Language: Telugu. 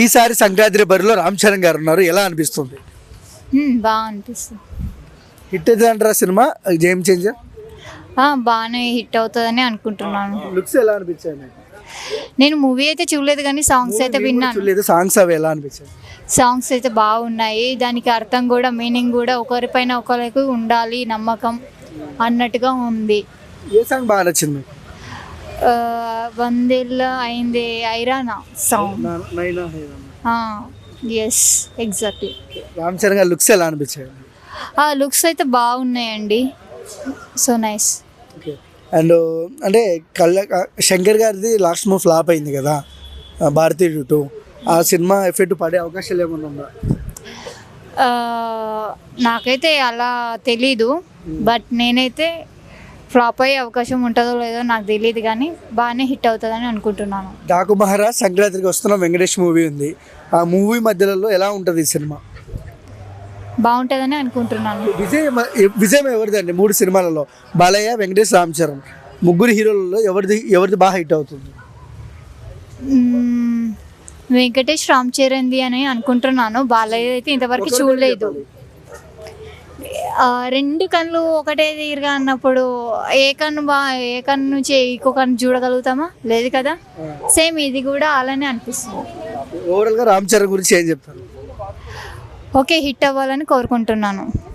ఈసారి సంక్రాంతి బరిలో రామ్ చరణ్ గారు ఉన్నారు. ఎలా అనిపిస్తుంది? బాగా అనిపిస్తుంది. హిట్ అయితే అంటారా సినిమా? గేమ్ చేంజర్ బాగానే హిట్ అవుతుందని అనుకుంటున్నాను. లుక్స్ ఎలా అనిపించాయి? నేను మూవీ అయితే చూడలేదు కానీ సాంగ్స్ అయితే విన్నాను. చూడలేదు. సాంగ్స్ అవి ఎలా అనిపించాయి? సాంగ్స్ అయితే బాగున్నాయి. దానికి అర్థం కూడా మీనింగ్ కూడా ఒకరిపైన ఒకరికి ఉండాలి నమ్మకం అన్నట్టుగా ఉంది. ఏ సాంగ్ బాగా నచ్చింది వందేళ్ళ అయింది ఐరానా song. Yes exactly Ram Charan గారి లుక్స్ ఎలా అనిపించాయి? ఆ లుక్స్ అయితే బాగున్నాయండి. సో నైస్ అండ్ అంటే కళ్ళ శంకర్ గారిది లాస్ట్ మూవ్ ఫ్లాప్ అయింది కదా భారతీయుడు టూ ఆ సినిమా ఎఫెక్ట్ పడే అవకాశాలు ఏమైనా ఉందా నాకైతే అలా తెలీదు బట్ నేనైతే ఫ్లాప్ అయ్యే అవకాశం ఉంటుందో లేదో నాకు తెలియదు కానీ బాగానే హిట్ అవుతుందని అనుకుంటున్నాను. డాకు మహారాజ్ సంక్రాంతికి వస్తున్న వెంకటేష్ మూవీ ఉంది. ఆ మూవీ మధ్యలో ఎలా ఉంటుంది ఈ సినిమా? బాగుంటుందని అనుకుంటున్నాను. విజయం విజయం ఎవరిదండి మూడు సినిమాలలో? బాలయ్య వెంకటేష్ రామ్ చరణ్. ముగ్గురు హీరోలలో ఎవరిది ఎవరిది బాగా హిట్ అవుతుంది? మ్మ్, వెంకటేష్ రామ్ చరణ్ది అని అనుకుంటున్నాను. బాలయ్య అయితే ఇంతవరకు చూడలేదు. రెండు కళ్ళు ఒకటే తీరుగా అన్నప్పుడు ఏ కన్ను బా ఏ కన్ను నుంచి ఇంకో కన్ను చూడగలుగుతామా? లేదు కదా? సేమ్ ఇది కూడా అలానే అనిపిస్తుంది. ఓవరాల్గా రామ్ చరణ్ గురించి ఏం చెప్తారు? ఓకే హిట్ అవ్వాలని కోరుకుంటున్నాను.